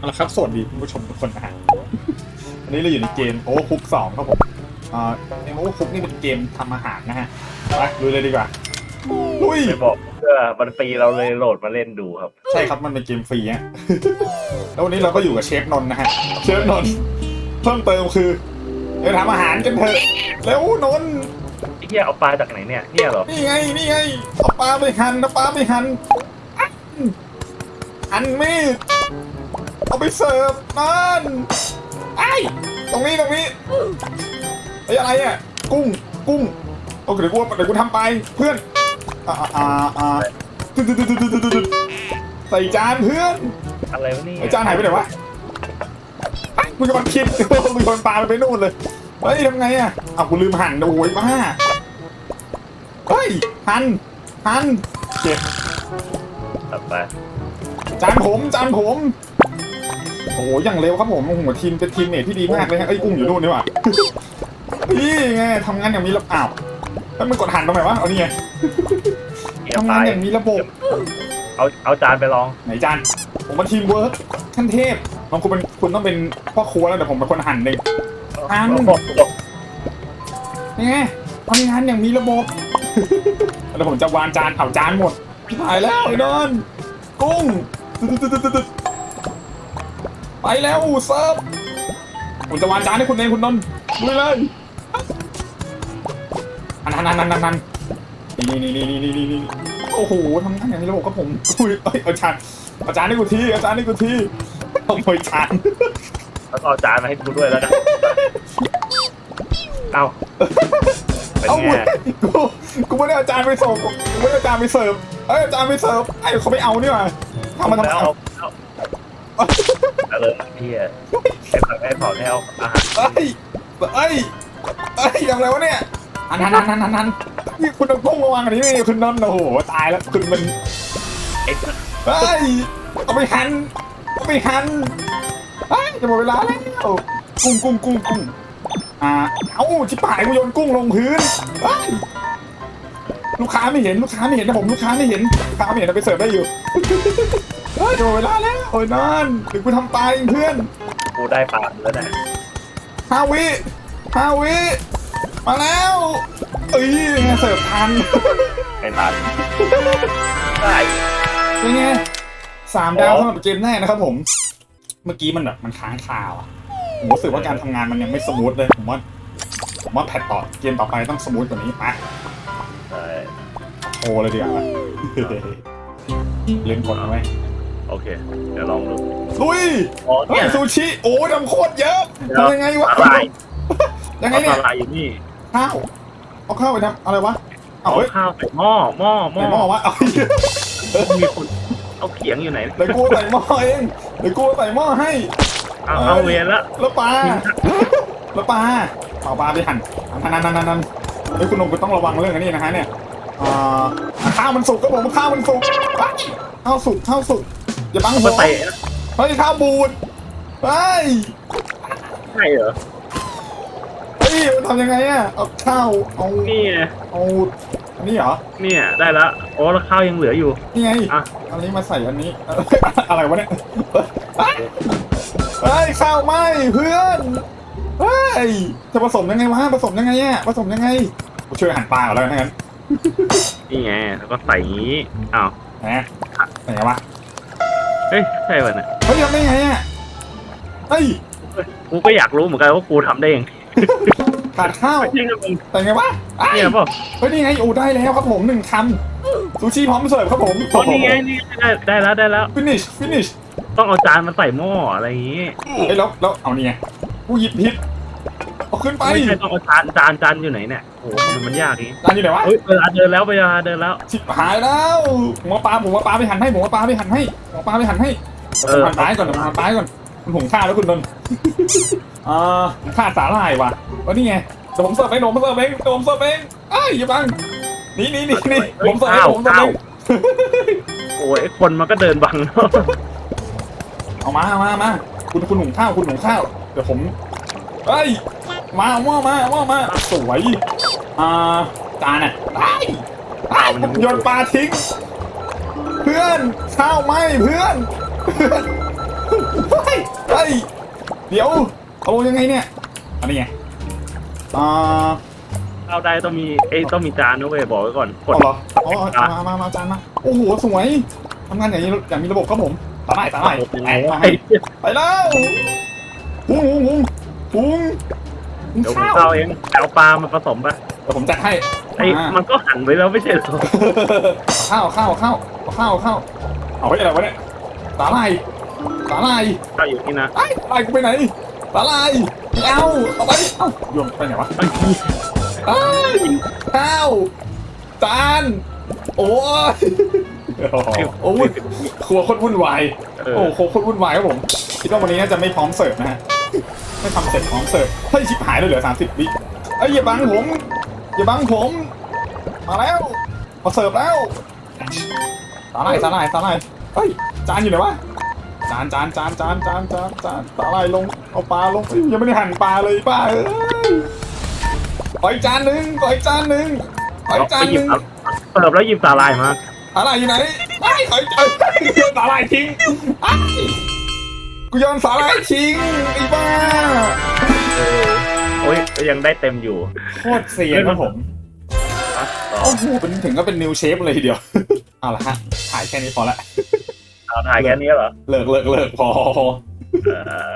เอาละครับสวัสดีคุณผู้ชมทุกคนนะฮะวันนี้เราอยู่ในเกมโอเวอร์คุกสองครับผมอ่าเกมโอเวอร์คุกนี่เป็นเกมทำอาหารนะฮะไปลุยเลยดีกว่าลุยไม่บอกเพื่อมันฟรีเราเลยโหลดมาเล่นดูครับ ใช่ครับมันเป็นเกมฟรีฮะ แล้ววันนี้เราก็อยู่กับเชฟนนท์นะฮะเชฟนนท์เพิ่มเติมคือเดี๋ยวทำอาหารกันเถอะแล้วนนท์ไอ้เหี้ยเอาปลาจากไหนเนี่ยเนี่ยเหรอนี่ไงนี่ไงเอาปลาไปหั่นเอาปลาไปหั่นอันหั่นมีด เอาไปเสิร์ฟนั่นไอ้ตรงนี้ตรงนี้ไอ้ยอะไรอะกุ้งกุ้งเอาเดี๋ยวกูเดี๋ยวกูทำไปเพื่อนอ่าอ่าอ่าตึ๊ดตึ๊ดตึ๊ดตึ๊ดตึ๊ดตึ๊ดใส่จานเพื่อนอะไรวะเนี่ยไอ้จานหายไปไหนวะไอ้มึงกำลังคิดมึงโยนปลามันไปนู่นเลยเฮ้ยทำไงอะอ้าวกูลืมหั่นโอ้ยบ้าเฮ้ยหั่นหั่นเจ็บตัดไปจานผมจานผมโอ้โหอย่างเร็วครับผมโอ้โหทีมเป็นทีมเมทที่ดีมากเลยฮะไอ้ยกุ้งอยู่นู่นนี่หว่าพี่ไงทำงานอย่างมีระบบอ้าวแล้วมันกดหันตรงไหนวะเอานี่ไงเหี้ยทำปงาลานอย่างมีระบบ เอาเอาจานไปลองไหนจานผมมาทีมเวิร์กขั้นเทพน้องคุณเป็นคุณต้องเป็นพ่อครัวแล้วเดี๋ยวผมเป็นคนหั่นเองอ่านโอ้โหนี่ไงทำงานอย่างมีระบบแล้วผมจะวางจานเผาจานหมดตายแล้วไอ้นอนกุ้งตึ๊ดตึ๊ดตึ๊ดตึ๊ด ไปแล้วเซิร์ฟผมจะวางจานให้คุณเองคุณนนท์ลุยเลยอันนั้นอันนั้นอันนั้นนี่นี่นี่นี่นี่นี่นี่โอ้โหทำงานอย่างมีระบบครับผมอุ้ยเอ้ยเอาจานเอาจานให้กูทีเอาจานให้กูทีขโมยจานแล้วก็เอาจานมาให้กูด้วยแล้วกันเอาเป็นเอ้าไงกูกูไม่ได้เอาจารย์ไปส่งกูไม่ได้เอาจารย์ไปเสิร์ฟเอ้ยอาจารย์ไปเสิร์ฟไอ้เขาไม่เอานี่หว่าทำมาทำไมแล้วเอา เอา เอาเอาเลยเหี้ยให้ผักให้เผาให้เอาอาหารเอ้ยเอ้ยเอ้ยทำอะไรวะเนี่ยอันนั้นอันนั้นอันนั้นนี่คุณต้องพุ่งมาวางอันนี้นี่คุณนนท์โอ้โหตายแล้วคุณมันไอ้เอ้ยเอาไปหั่นเอาไปหั่นเอ้ยจะหมดเวลาแล้วกุ้งกุ้งกุ้งกุ้งอ่าเอ้าชิบหายกูโยนกุ้งลงพื้นเอ้ยลูกค้าไม่เห็นลูกค้าไม่เห็นนะผมลูกค้าไม่เห็นลูกค้าไม่เห็นเอาไปเสิร์ฟได้อยู่ เฮ้ยจะหมดเวลาแล้วโอ้ยนั่นถึงกูทำตายเองเพื่อนกูได้ปลาแล้วนะห้าวิห้าวิมาแล้วเอ้ยไงเสิร์ฟทันไม่ทันได้เป็นไงสามดาวสำหรับเกมแรกนะครับผม เมื่อกี้มันแบบมันค้างคาวอะผมรู้สึกว่าการทำงานมันยังไม่สมูทเลยผมว่าผมว่าแพทต่อเกมต่อไปต้องสมูทกว่านี้มาได้โชว์เลยดีกว่าเล่นกดเอาไว้ โอเค เดี๋ยวลองดูลุยอ๋อเฮ้เนี่ยยซูชิโอ้ยทำโคตรเยอะทำยังไงวะอะไรยังไงเอาเนี่ยอะไรอยู่นี่ข้าวเอาข้าวไปทำอะไรวะเอาเอาเฮ้ยข้าวใส่หม้อหม้อหม้ใส่หม้อวะเอามีคนเอาเขียงอยู่ไหนเดี๋ยวกูใส่หม้อเองเดี๋ยวกูใส่หม้อให้ เอาเอาเวรละ แล้วปลาแล้วปลาเอาปลาไปหั่นนั่นนั่นนั่นนั่นเฮ้ยคุณนงคุณต้องระวังเรื่องอันนี้นะฮะเนี่ยอ่าข้าวมันสุกก็บอกว่าข้าวมันสุกไปข้าวสุกข้าวสุก อย่าบังหัมาวเตะเฮ้ยข้าวบูดเฮ้ยใช่เหรอเฮ้ยมันทำยังไงอะเอาข้าวเอานี่ไงเอาอันนี้เหรอเนี่ยได้ละโอ้แล้วข้าวยังเหลืออยู่ นี่ไงอะ อันนี้มาใส่อันนี้เอ้ยอะไรวะเนี่ยเฮ้ยข้าวไหมเพื่อนเฮ้ยจะผสมยังไงวะผสมยังไงอะผสมยังไงกูช่วยหั่นปลาก่อนแล้วกันงั้นนี่ไงแล้วก็ใส่อย่างนี้อ้าวนะไหนวะ เฮ้ยใช่ป่ะเนี่ยเฮ้ยทำได้ไงอะเฮ้ยกูก็อยากรู้เหมือนกันว่ากูทำได้ยังไงขาดข้าวจริงๆมึงแต่ไงวะไอ้เนี่ยเปล่าเฮ้ยนี่ไงโอ้ได้แล้วครับผมหนึ่งคำซูชิพร้อมเสิร์ฟครับผมอ๋อนี่ไงนี่ไงได้ได้แล้วได้แล้วฟินิชฟินิชต้องเอาจานมาใส่หม้ออะไรอย่างงี้เฮ้ยแล้วแล้วเอานี่ไงกูหยิบพิษเอา ขึ้นไปไม่ใช่ต้องเอาจานจานจานอยู่ไหนเนี่ยโอ้โหมันมันยากนี้ร้านอยู่ไหนวะเฮ้ยเวลาเดินแล้วเวลาเดินแล้ว ชิบหายแล้วผมว่าปลาผมว่าปลาไปหั่นให้ผมว่าปลาไปหั่นให้ผมว่าปลาไปหั่นให้เออ หั่นปลาให้ก่อนเดี๋ยวผมหั่นปลาให้ก่อนคุณหุงข้าวแล้วคุณนนท์อ่าผมขาดสาหร่ายว่ะวันนี้ไงเดี๋ยวผมเสิร์ฟเองเดี๋ยวผมเสิร์ฟเองเดี๋ยวผมเสิร์ฟเองเอ้ยอย่าบังนี่นี่นี่นี่ผมเสิร์ฟเองผมเสิร์ฟเอง โอ้ยไอ้คนมันก็เดินบังเอามาเอามามา คุณคุณหุงข้าว คุณหุงข้าว เดี๋ยวผมเอ้ย มาเอามาเอามาสวยอ่าจานอะไอ้ไอ้ผมโยนปลาทิ้ง เพื่อนข้าวไหมเพื่อนเพื่อนเฮ้ยฮ้ยเดี๋ยวเอายังไงเนี่ยอันนี้ไงอ่าเข้าได้ต้องมีเอ้ยต้องมีจานนะเว้ยบอกไว้ก่อนกดเหรออ๋อมามามาจานมาโอ้โหสวยทำงานอย่างนี้อย่างมีระบบครับผมตาไล่ตาไล่ไงบวะไปไปแล้วหุงหุงหุงหุงหุง เดี๋ยวผมข้าวเข้าเองเอาปลามาผสมปะเดี๋ยวผมจัดให้ไอ้อ่ามันก็หั่นไปแล้วไม่ใช่เหรอข้าวข้าวข้าวข้าวข้าวเอาไว้อะไรวะเนี่ยสาลายสาลายเข้าอยู่นี่นะไอ้สาลายกูไปไหนสาลายไม่เอาเอาไปเอ้าโยนไปไหนวะ ไอ้เหี้ยอ้ายข้าวจานโอ้ยโอ้ยครัวโคตรวุ่นวายเออโอ้โหโคตรวุ่นวายครับผมคิดว่าวันนี้น่าจะไม่พร้อมเสิร์ฟนะฮะ ไม่ทำเสร็จพร้อมเสิร์ฟเฮ้ยชิบหายเลยเหลือ30วิเอ้ยอย่าบังผมอย่าบังผม มาแล้วมาเสิร์ฟแล้วสาหร่ายสาหร่ายสาหร่ายเฮ้ยจานอยู่ไหนวะจานจานจานจานจานจานจานสาหร่ายลงเอาปลาลงเฮ้ยยังไม่ได้หั่นปลาเลยป้าเอ้ยขออีกจานหนึ่งขออีกจานหนึ่งขออีกจานไปหหยิบนึ่งเอาเสิร์ฟแล้วหยิบสาลายมาสาหร่ายอยู่ไหนไอ้ขออีกจานสาหร่ายทิ้งไอ้ กูโยนสาหร่ายทิ้งไอ้บ้าเออโอ้ยก็ยังได้เต็มอยู่โคตรเสียครับผมอะต่อโอ้โหเป็นถึงก็เป็นนิวเชฟเลยทีเดียว เอาละฮะถ่ายแค่นี้พอละ เอาถ่ายแค่นี้เหรอเลิกเลิกเลิกพอ เออ